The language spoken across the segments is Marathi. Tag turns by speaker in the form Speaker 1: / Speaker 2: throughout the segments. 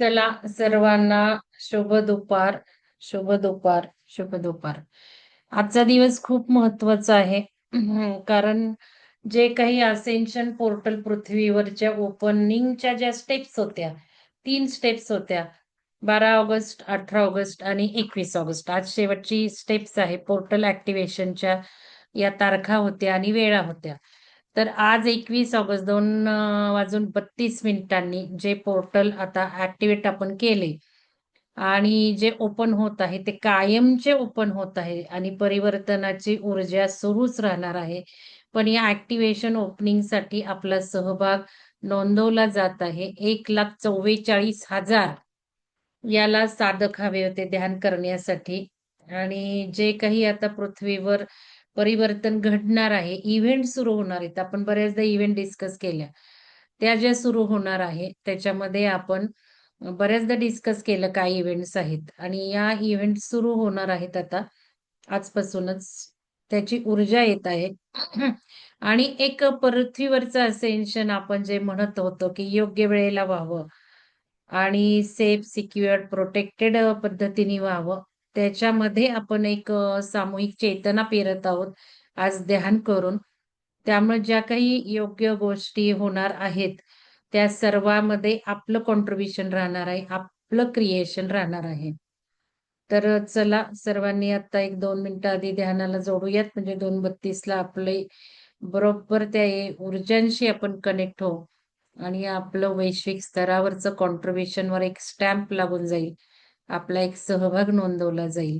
Speaker 1: चला सर्वांना शुभ दुपार शुभ दुपार शुभ दुपार. आजचा दिवस खूप महत्त्वाचा आहे. कारण जे काही असेन्शन पोर्टल पृथ्वीवरच्या ओपनिंगच्या ज्या स्टेप्स होत्या तीन स्टेप्स होत्या बारा ऑगस्ट अठरा ऑगस्ट आणि एकवीस ऑगस्ट. आज शेवटची स्टेप्स आहे पोर्टल ऍक्टिव्हेशनच्या या तारखा होत्या आणि वेळा होत्या. तर आज एकवीस ऑगस्ट दोन वाजून बत्तीस मिनिटांनी जे पोर्टल आता ऍक्टिव्हेट आपण केले आणि जे ओपन होत आहे ते कायमचे ओपन होत आहे आणि परिवर्तनाची ऊर्जा सुरूच राहणार आहे. पण या ऍक्टिव्हेशन ओपनिंगसाठी आपला सहभाग नोंदवला जात आहे. एक लाख चव्वेचाळीस हजार याला साधक हवे होते ध्यान करण्यासाठी. आणि जे काही आता पृथ्वीवर परिवर्तन घडणार आहे इव्हेंट सुरू होणार आहेत. आपण बऱ्याचदा इव्हेंट डिस्कस केल्या. त्या ज्या सुरू होणार आहे त्याच्यामध्ये आपण बऱ्याचदा डिस्कस केलं काय इव्हेंट्स आहेत. आणि या इव्हेंट सुरू होणार आहेत आता आजपासूनच. त्याची ऊर्जा येत आहे. आणि एक पृथ्वीवरचं असेन्शन आपण जे म्हणत होतो की योग्य वेळेला व्हावं. आणि सेफ सिक्युअर्ड प्रोटेक्टेड पद्धतीने व्हावं. त्याच्यामध्ये आपण एक सामूहिक चेतना पेरत आहोत. आज ध्यान करून. त्यामुळे ज्या काही योग्य गोष्टी होणार आहेत त्या सर्वांमध्ये आपलं कॉन्ट्रीब्युशन राहणार आहे आपलं क्रिएशन राहणार आहे. तर चला सर्वांनी आता एक दोन मिनिटं आधी ध्यानाला जोडूयात. म्हणजे दोन बत्तीसला आपले बरोबर त्या ऊर्जांशी आपण कनेक्ट होऊ आणि आपलं वैश्विक स्तरावरचं कॉन्ट्रीब्युशनवर वर एक स्टॅम्प लागून जाईल. आपला एक सहभाग नोंदवला जाईल.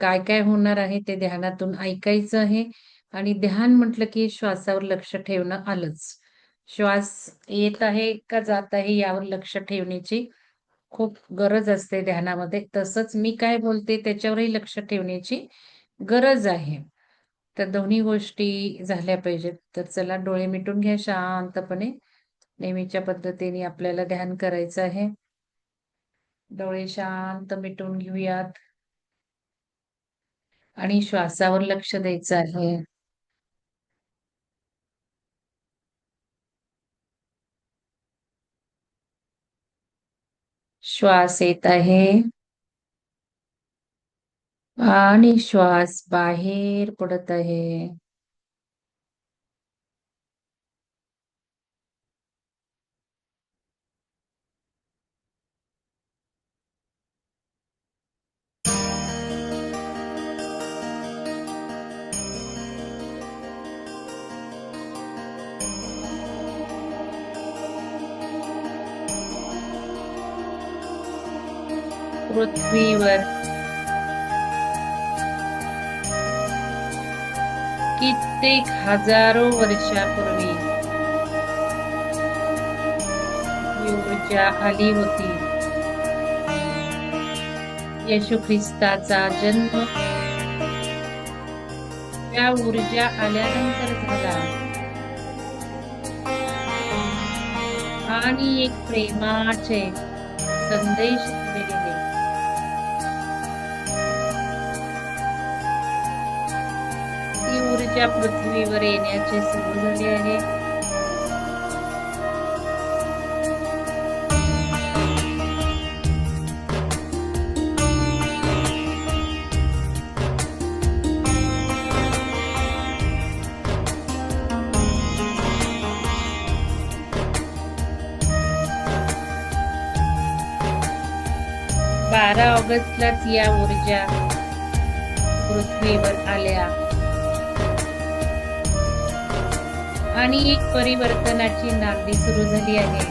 Speaker 1: काय काय होणार आहे ते ध्यानातून ऐकायचं आहे आणि ध्यान म्हटलं की श्वासावर लक्ष ठेवणं आलंच. श्वास येत आहे का जात आहे यावर लक्ष ठेवण्याची खूप गरज असते ध्यानामध्ये. तसंच मी काय बोलते त्याच्यावरही लक्ष ठेवण्याची गरज आहे. तर दोन्ही गोष्टी झाल्या पाहिजेत. तर चला डोळे मिटून घ्या शांतपणे. नेहमीच्या पद्धतीने आपल्याला ध्यान करायचं आहे. डोळे शांत मिटून घेऊयात. आणि श्वासावर लक्ष द्यायचं आहे. श्वास येत आहे. आणि श्वास बाहेर पडत आहे. पृथ्वीवर. कित्येक हजारो वर्षापूर्वी ही ऊर्जा आली होती येशू ख्रिस्ताचा जन्म त्या ऊर्जा आल्यानंतर झाला. आणि एक प्रेमाचे संदेश दिले पृथ्वीवर येण्याचे सुरू झाले आहे. बारा ऑगस्टलाच या ऊर्जा पृथ्वीवर आल्या. आणि एक परिवर्तनाची नांदी सुरू झाली आहे.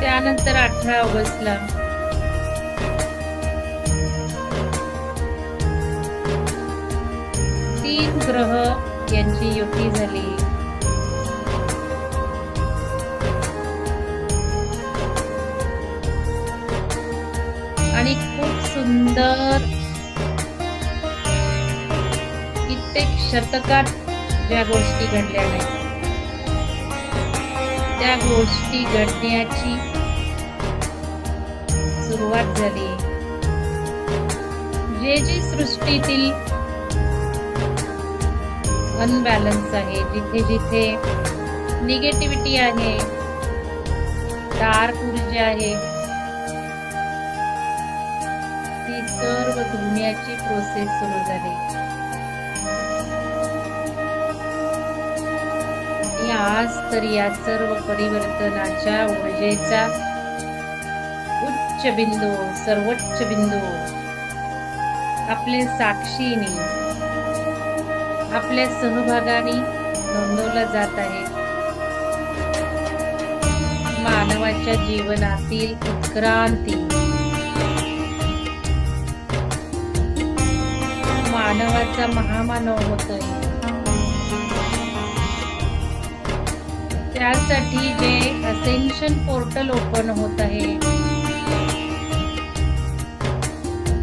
Speaker 1: त्यानंतर अठरा ऑगस्टला तीन ग्रह यांची युती झाली. सुंदर. कित्येक शतकात ज्या गोष्टी घडल्या नाही त्या गोष्टी घडण्याची सुरुवात झाली. जे जे सृष्टीतील अनबॅलन्स आहे जिथे जिथे निगेटिव्हिटी आहे डार्क ऊर्जा आहे सर्व धुण्याची प्रोसेस सुरू झाली. आज तर या सर्व परिवर्तनाच्या ऊर्जेचा उच्च बिंदू सर्वोच्च बिंदू आपल्या साक्षीने आपल्या सहभागाने नोंदवला जात आहे. मानवाच्या जीवनातील उत्क्रांती मानवाचा महामानव होत आहे. त्यासाठी जे असेन्शन पोर्टल ओपन होत आहे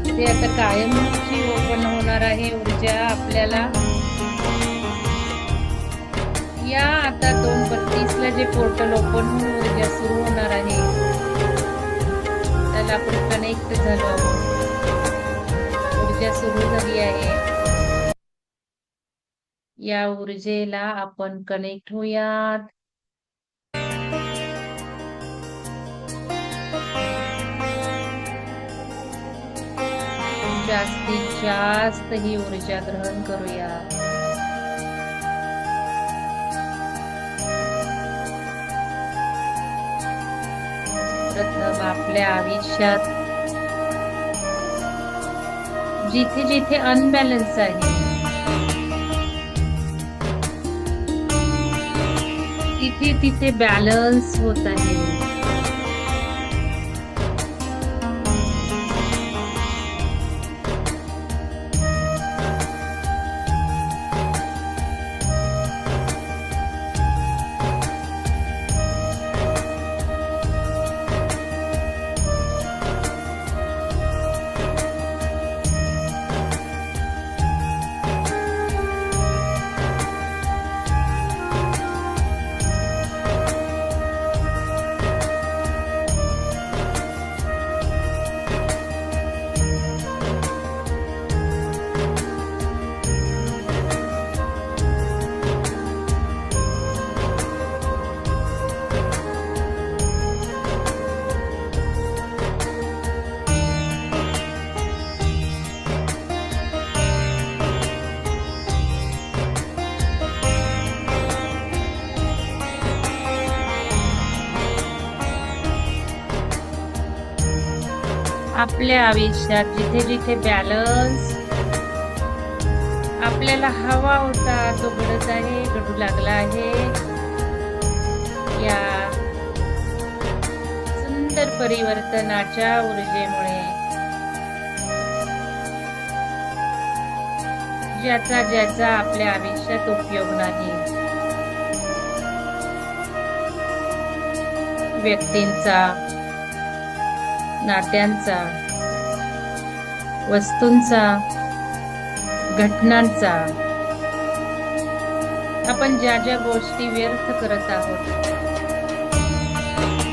Speaker 1: ते आता कायमची ओपन होणार आहे. ऊर्जा आपल्याला या आता दोन बत्तीस ला जे पोर्टल ओपन होऊन ऊर्जा सुरू होणार आहे त्याला आपण कनेक्ट झालो आहोत. ऊर्जा सुरू झाली आहे. या ऊर्जेला आपण कनेक्ट होऊयात. जास्तीत जास्त ही ऊर्जा ग्रहण करूया प्रथम आपल्या आयुष्यात जिथे जिथे अनबॅलन्स आहे. तिथे तिथे बॅलन्स होत आहे. आपल्या आयुष्यात जिथे जिथे बॅलन्स आपल्याला हवा होता तो घडत आहे घडू लागला आहे. या सुंदर परिवर्तनाच्या ऊर्जेमुळे. ज्याचा ज्याचा आपल्या आयुष्यात उपयोग नाही. व्यक्तींचा नात्यांचा वस्तूंचा घटनांचा. आपण ज्या ज्या गोष्टी व्यर्थ करत आहोत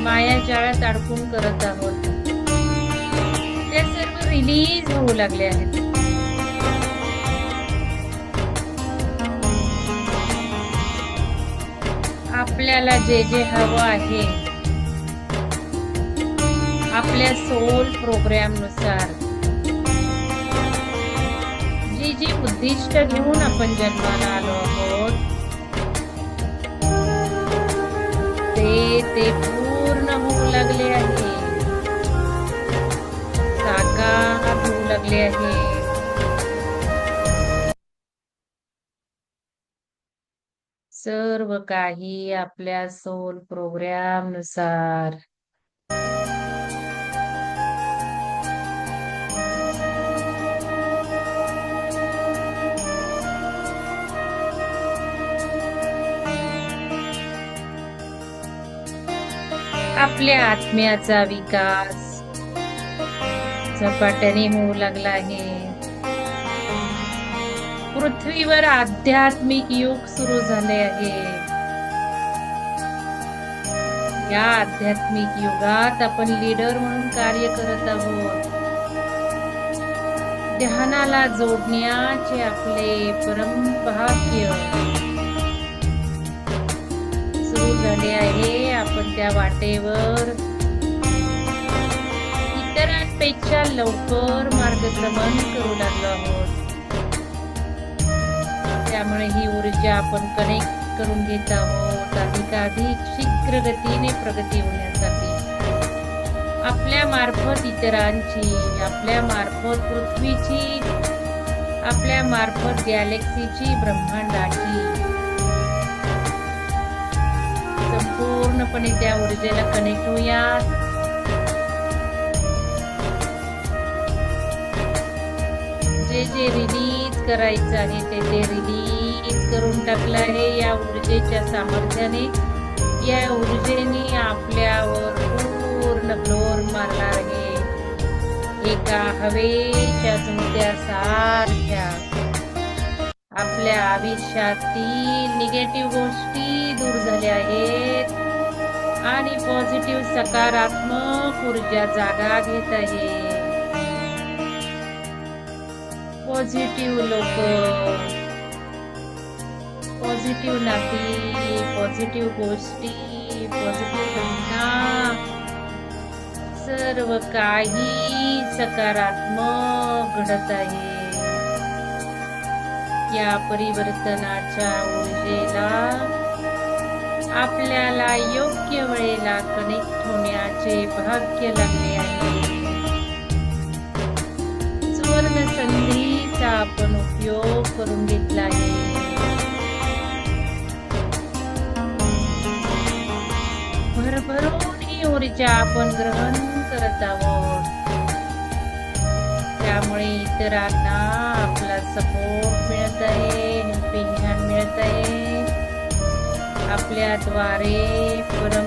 Speaker 1: माया जाळ्यात अडकून करत आहोत त्या सर्व रिलीज होऊ लागले आहेत. आपल्याला जे जे हवं आहे आपल्या सोल प्रोग्रॅमनुसार जी जी उद्दिष्ट घेऊन आपण जन्माला आलो आहोत ते ते पूर्ण होऊ लागले आहे. साकार होऊ लागले आहे. सर्व काही आपल्या सोल प्रोग्रामनुसार. आपल्या आत्म्याचा विकास. झपाट्याने होऊ लागला आहे. पृथ्वीवर आध्यात्मिक युग सुरू झाले आहे. या आध्यात्मिक युगात आपण लीडर म्हणून कार्य करत आहोत. ध्यानाला जोडण्याचे आपले परम भाग्य झाले आहे. आपण त्या वाटेवर इतरांपेक्षा लवकर मार्गक्रमण करू लागलो आहोत. त्यामुळे ही ऊर्जा आपण कनेक्ट करून घेत आहोत. अधिकाधिक शीघ्र गतीने प्रगती होण्यासाठी. आपल्या मार्फत इतरांची आपल्या मार्फत पृथ्वीची आपल्या मार्फत गॅलेक्सीची ब्रह्मांडाची. पूर्णपणे त्या ऊर्जेला कनेक्ट होऊयात. जे जे रिलीज करायचं आहे ते ते रिलीज करून टाकलं आहे या ऊर्जेच्या सामर्थ्याने. या ऊर्जेने आपल्यावर पूर्ण फ्लोर मारणार आहे. एका हवेच्या तुमच्या सार आपल्या आयुष्यातील निगेटिव्ह गोष्टी दूर झाल्या आहेत. आणि पॉझिटिव्ह सकारात्मक ऊर्जा जागा घेत आहे. पॉझिटिव्ह लोक. पॉझिटिव्ह नाती पॉझिटिव्ह गोष्टी पॉझिटिव्ह घटना. सर्व काही सकारात्मक घडत आहे. या परिवर्तनाच्या ऊर्जेला आपल्याला योग्य वेळेला कनेक्ट होण्याचे भाग्य लागले आहे. सुवर्ण संधीचा आपण उपयोग करून घेतला आहे. भरभरून ही ऊर्जा आपण ग्रहण करत आहोत. त्यामुळे इतरांना आपला सपोर्ट मिळत आहे हेल्पिंग मिळत आहे आपल्याद्वारे परम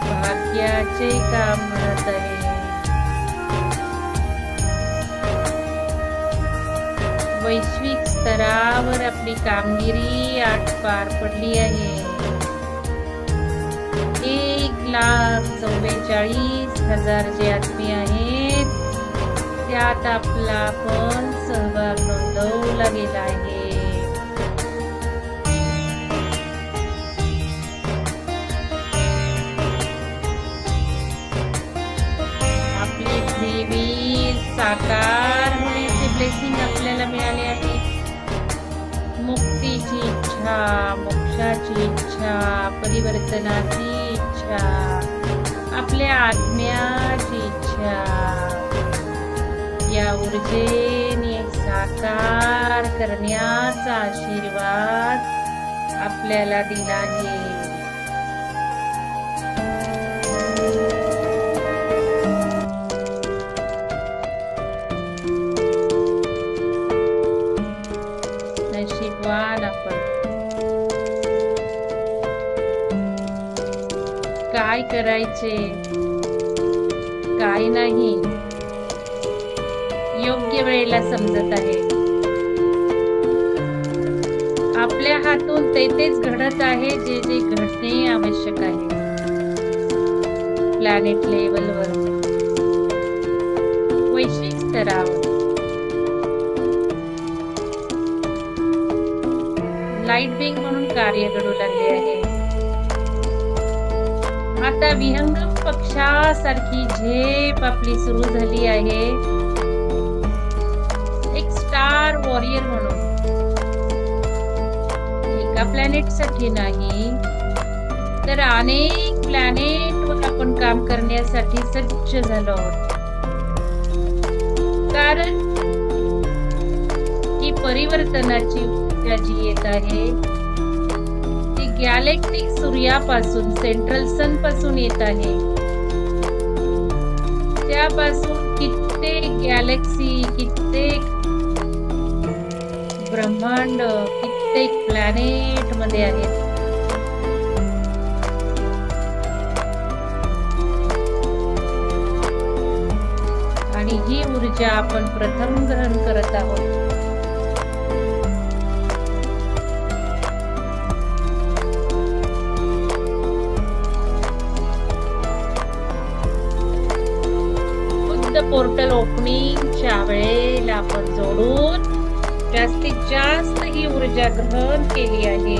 Speaker 1: भाग्याचे काम मिळत आहे. वैश्विक स्तरावर आपली कामगिरी आठ पार पडली आहे. लाख चव्वेचाळीस हजार जे आत्मी आहेत त्यात आपला पण सहभाग नोंदवला गेला आहे. आपले देवी साकार होण्याचे ब्लेसिंग आपल्याला मिळाले आहे. मुक्तीची इच्छा मोक्षाची इच्छा परिवर्तनाची इच्छा आपल्या आत्म्याची इच्छा. या ऊर्जेने साकार करण्याचा आशीर्वाद आपल्याला दिला आहे. काय करायचे? काय नाही. योग्य वेळेला समजत आहे. आपल्या हातून ते तेच घडत आहे जे जे घडणे आवश्यक आहे. प्लॅनेट लेवलवर वैश्विक स्तरावर लाइट बिंग म्हणून कार्य घडू लागले आहे. आता विहंगम पक्षासारखी झेप आपली सुरू झाली आहे. एक स्टार वॉरियर म्हणून. एका प्लॅनेटसाठी नाही तर अनेक प्लॅनेट वर आपण काम करण्यासाठी सज्ज झालो आहोत. कारण ही परिवर्तनाची ऊर्जा जी येत आहे. ती गॅलेक्टिक सूर्यापासून सेंट्रल सनपासून येत आहे. त्यापासून कित्येक गॅलेक्सी कित्येक ब्रह्मांड कित्येक प्लॅनेटमध्ये आहेत. आणि ही ऊर्जा आपण प्रथम ग्रहण करत आहोत. पोर्टल ओपनिंगच्या वेळेला आपण जोडून जास्तीत जास्त ही ऊर्जा ग्रहण केली आहे.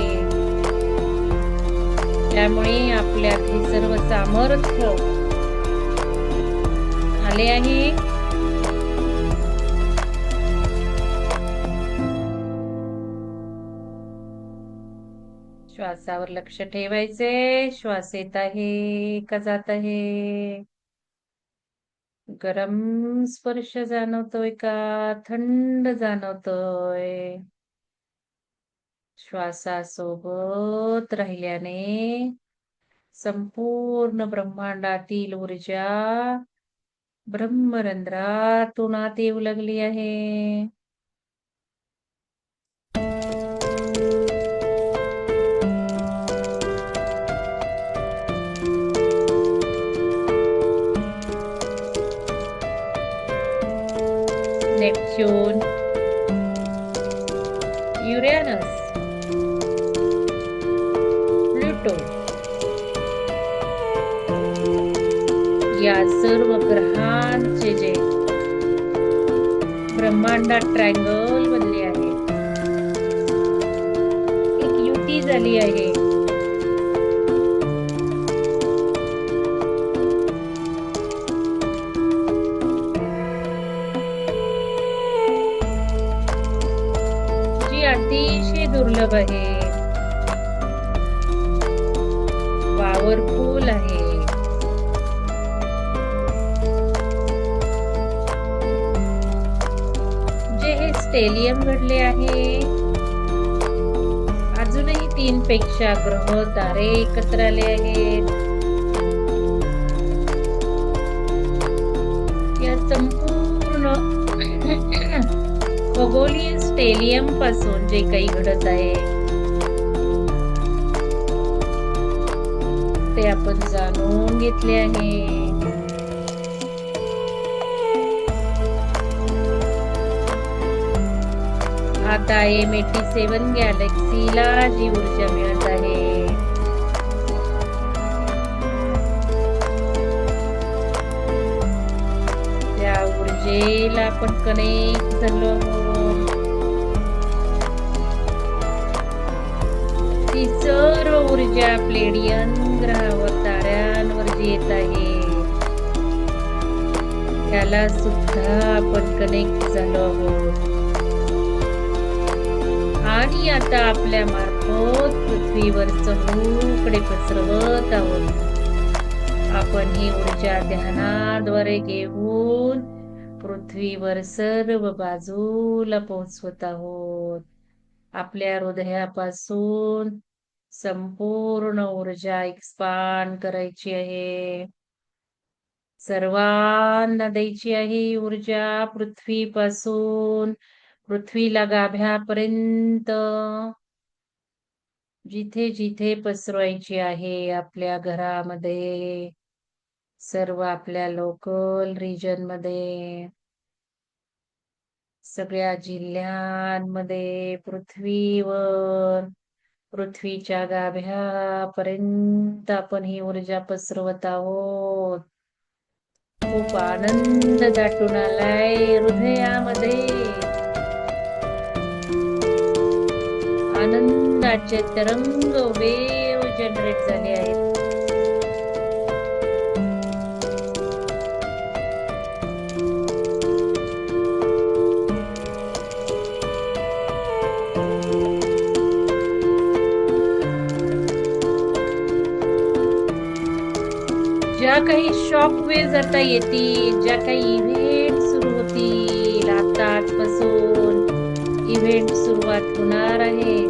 Speaker 1: त्यामुळे आपल्यात हे सर्व सामर्थ्य आले आहे. श्वासावर लक्ष ठेवायचे श्वास येत आहे का जात आहे? गरम स्पर्श जाणवतोय का? थंड जाणवतोय. श्वासासोबत राहिल्याने संपूर्ण ब्रह्मांडातील ऊर्जा ब्रह्मरंध्रातून आत येऊ लागली आहे. सर्व ग्रहांचे जे ब्रह्मांडात ट्रँगल बनले आहे. एक युती झाली आहे. अतिशय दुर्लभ आहे. पॉवरफुल आहे. स्टेलियम घडले आहे. अजूनही तीन पेक्षा ग्रह तारे एकत्र आले आहेत. या संपूर्ण खगोलीय स्टेलियमपासून जे काही घडत आहे ते आपण जाणून घेतले आहे. आता एम एटी सेवन गॅलेक्सीला जी ऊर्जा मिळत आहे. त्या ऊर्जेला आपण कनेक्ट झालो ती सर्व ऊर्जा प्लेडियन ग्रहावर ताऱ्यांवर जी येत आहे. त्याला सुद्धा आपण कनेक्ट झालो आहोत. आणि आता आपल्या मार्फत पृथ्वीवर चहूकडे पसरवत आहोत. आपण ही ऊर्जा ध्यानाद्वारे घेऊन पृथ्वीवर सर्व बाजूला पोहोचवत आहोत. आपल्या हृदयापासून संपूर्ण ऊर्जा एक्सपांड करायची आहे. सर्वांना द्यायची आहे ऊर्जा पृथ्वीपासून. पृथ्वीला गाभ्यापर्यंत जिथे जिथे पसरवायची आहे आपल्या घरामध्ये सर्व आपल्या लोकल रिजनमध्ये सगळ्या जिल्ह्यांमध्ये पृथ्वीवर पृथ्वीच्या गाभ्यापर्यंत आपण ही ऊर्जा पसरवत आहोत. खूप आनंद दाटून आलाय हृदयामध्ये. प्रकारचे तरंग वेव जनरेट झाले आहेत. ज्या काही शॉक वेव्ह आता येतील ज्या काही इव्हेंट सुरू होतील आता आजपासून इव्हेंट सुरुवात होणार आहे.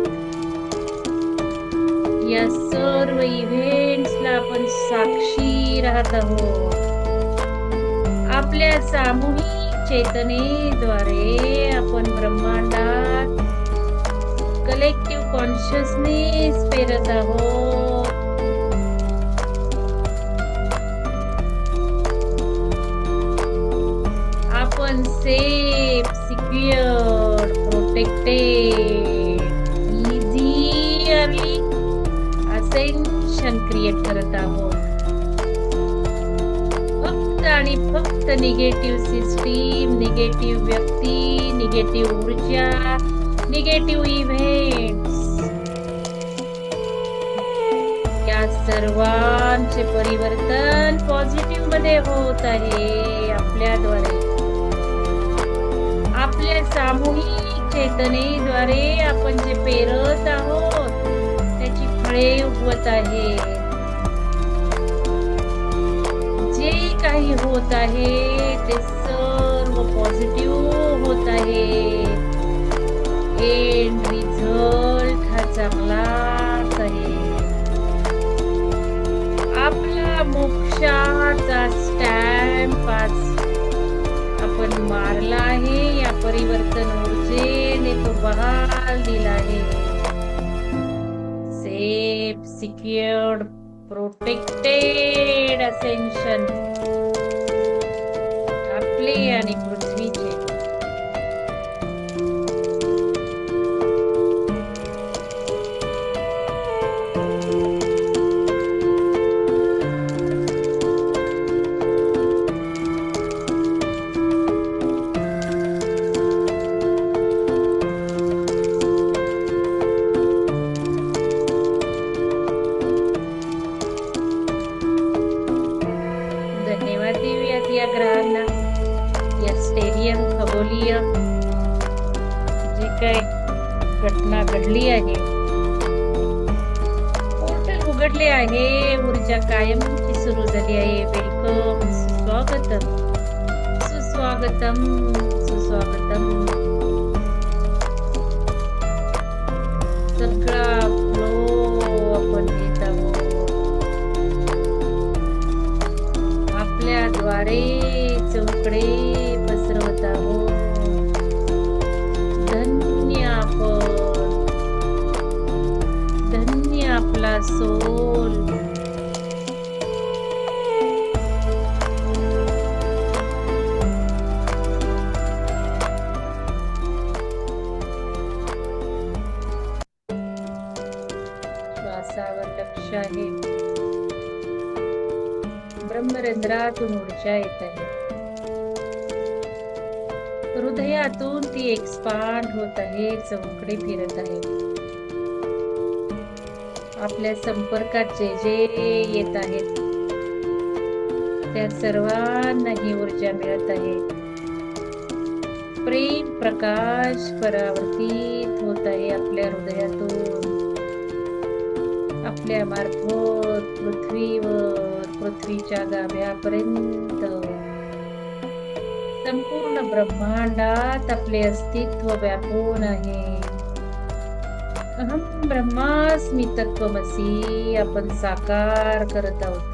Speaker 1: या सर्व इव्हेंट्सला आपण साक्षी राहत आहोत. आपल्या सामूहिक चेतनेद्वारे आपण ब्रह्मांडात कलेक्टिव्ह कॉन्शियसनेस पेरत आहोत. आपण सेफ सिक्युअर प्रोटेक्टेड क्रिएट करत आहोत. फक्त आणि फक्त निगेटिव्ह सिस्टीम निगेटिव्ह व्यक्ती निगेटिव्ह ऊर्जा निगेटिव्ह इव्हेंट्स या सर्वांचे परिवर्तन पॉझिटिव्हमध्ये होत आहे आपल्याद्वारे. आपल्या सामूहिक चेतनेद्वारे आपण जे पेरत आहोत त्याची फळे उगवत आहे. काही होत आहे ते सर्व पॉझिटिव्ह होत आहे. एंड रिझल्ट हा चांगलाच आहे. आपला मोक्षाचा स्टॅम्प आज आपण मारला आहे या परिवर्तन ऊर्जेने तो बहाल दिला आहे. सेफ सिक्युअर्ड प्रोटेक्टेड असेन्शन आपले आणि पृथ्वीचे पाठ होत आहे चौकडे फिरत आहे. आपल्या संपर्कात जे जे येत आहेत त्या सर्वांना ही ऊर्जा मिळत आहे. प्रेम प्रकाश परावर्तित होत आहे आपल्या हृदयातून. आपल्या मार्फत पृथ्वीवर पृथ्वीच्या गाभ्यापर्यंत. संपूर्ण ब्रह्मांडात आपले अस्तित्व व्यापून आहे. अहम ब्रह्मास्मी तत्वमसी आपण साकार करत आहोत.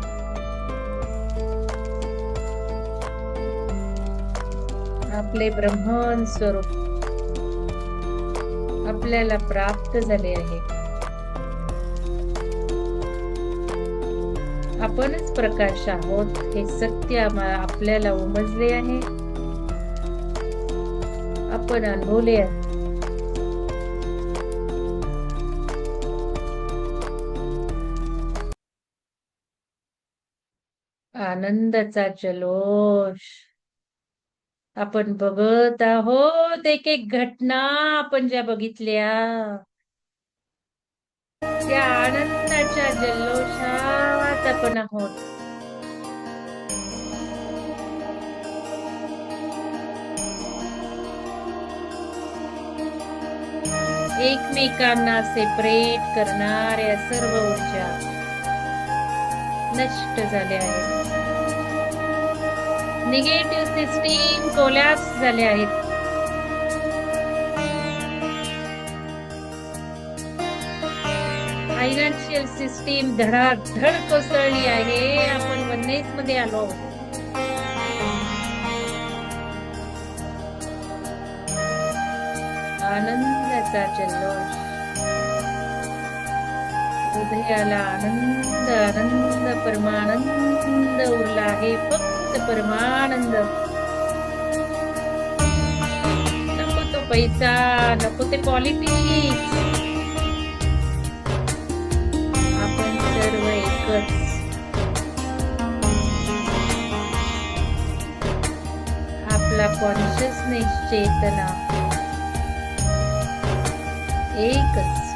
Speaker 1: आपले ब्रह्मन स्वरूप आपल्याला प्राप्त झाले आहे. आपणच प्रकाश आहोत हे सत्य आपल्याला उमजले आहे. आपण अनुभवले आहे. आनंदाचा जलोष आपण बघत आहोत एक एक घटना आपण ज्या बघितल्या. त्या आनंदाच्या जल्लोषात आपण आहोत. एकमेकांना सेपरेट करणाऱ्या सर्व ऊर्जा नष्ट झाल्या आहेत. निगेटिव्ह सिस्टीम कोलॅप्स झाल्या आहेत. फायनान्शियल सिस्टीम धडाधड कोसळली आहे. आपण वन्नेस मध्ये आलो. आनंद आनंदाचा जल्लोष हृदयाला आनंद आनंद परमानंद उरला आहे फक्त परमानंद. नको तो पैसा नको ते पॉलिटिक्स आपण सर्व एकच. आपला कॉन्शियसनेस चेतना. एकच.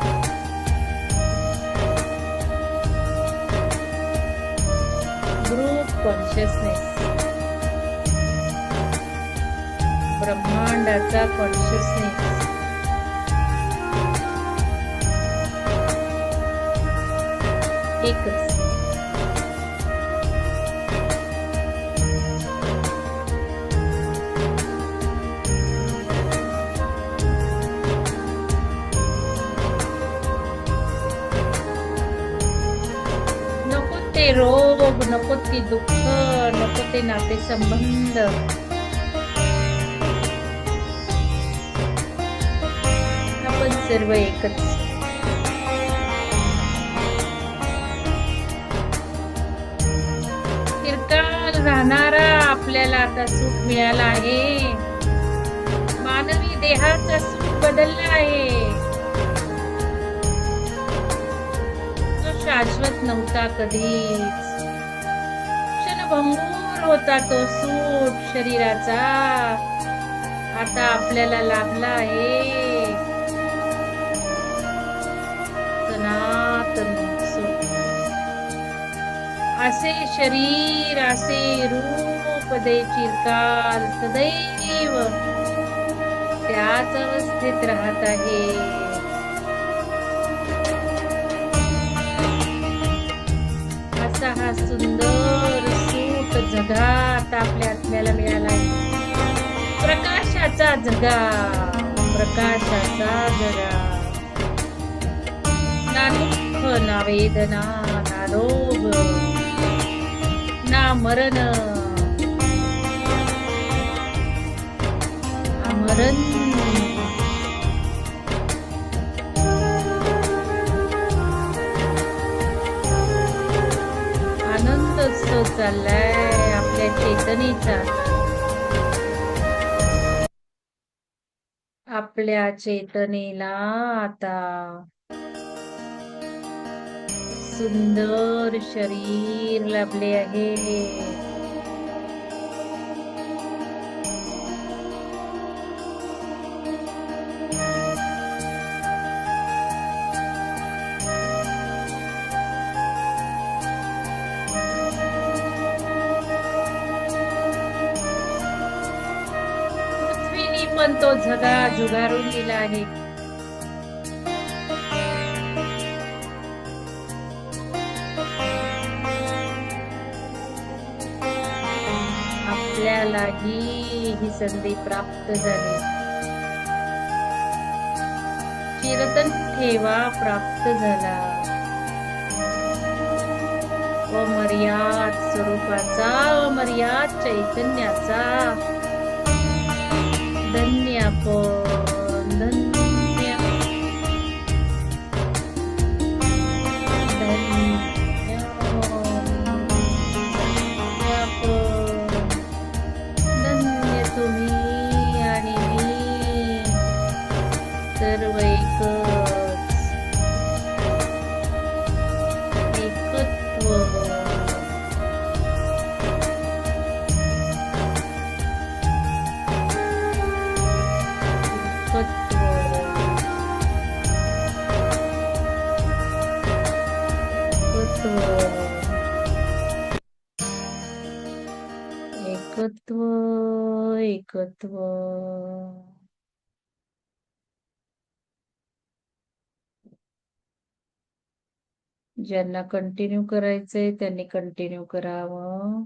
Speaker 1: ग्रुप कॉन्शियसनेस ब्रह्मांडाचा कॉन्शियसनेस एकच. रोग नको ती दुःख नको ते नाते संबंध. आपण सर्व एकच. चिरकाल राहणारा आपल्याला आता सुख मिळाला आहे. मानवी देहाचा सुख बदलला आहे. तो शाश्वत नव्हता कधीच. क्षणभंगूर होता तो सूट शरीराचा. आता आपल्याला लाभला आहे. सनातन असे शरीर असे रूप दे चिरकाल सदैव. त्याच अवस्थेत राहत आहे. असा हा सुंदर सूट जगा आता आपल्या आत्म्याला मिळाला आहे प्रकाशाचा जगा प्रकाशाचा जगा ना दुःख ना वेदना ना रोग ना मरण. मरण. आनंद चाललाय आपल्या चेतनेचा. आपल्या चेतनेला आता सुंदर शरीर लाभले आहे. पण तो झगा झुगारून दिला आहे. आपल्यालाही ही संधी प्राप्त झाली. चिरतन ठेवा प्राप्त झाला. अमर्याद स्वरूपाचा अमर्याद चैतन्याचा. धन्य आपण ज्यांना कंटिन्यू करायचंय त्यांनी कंटिन्यू करावं.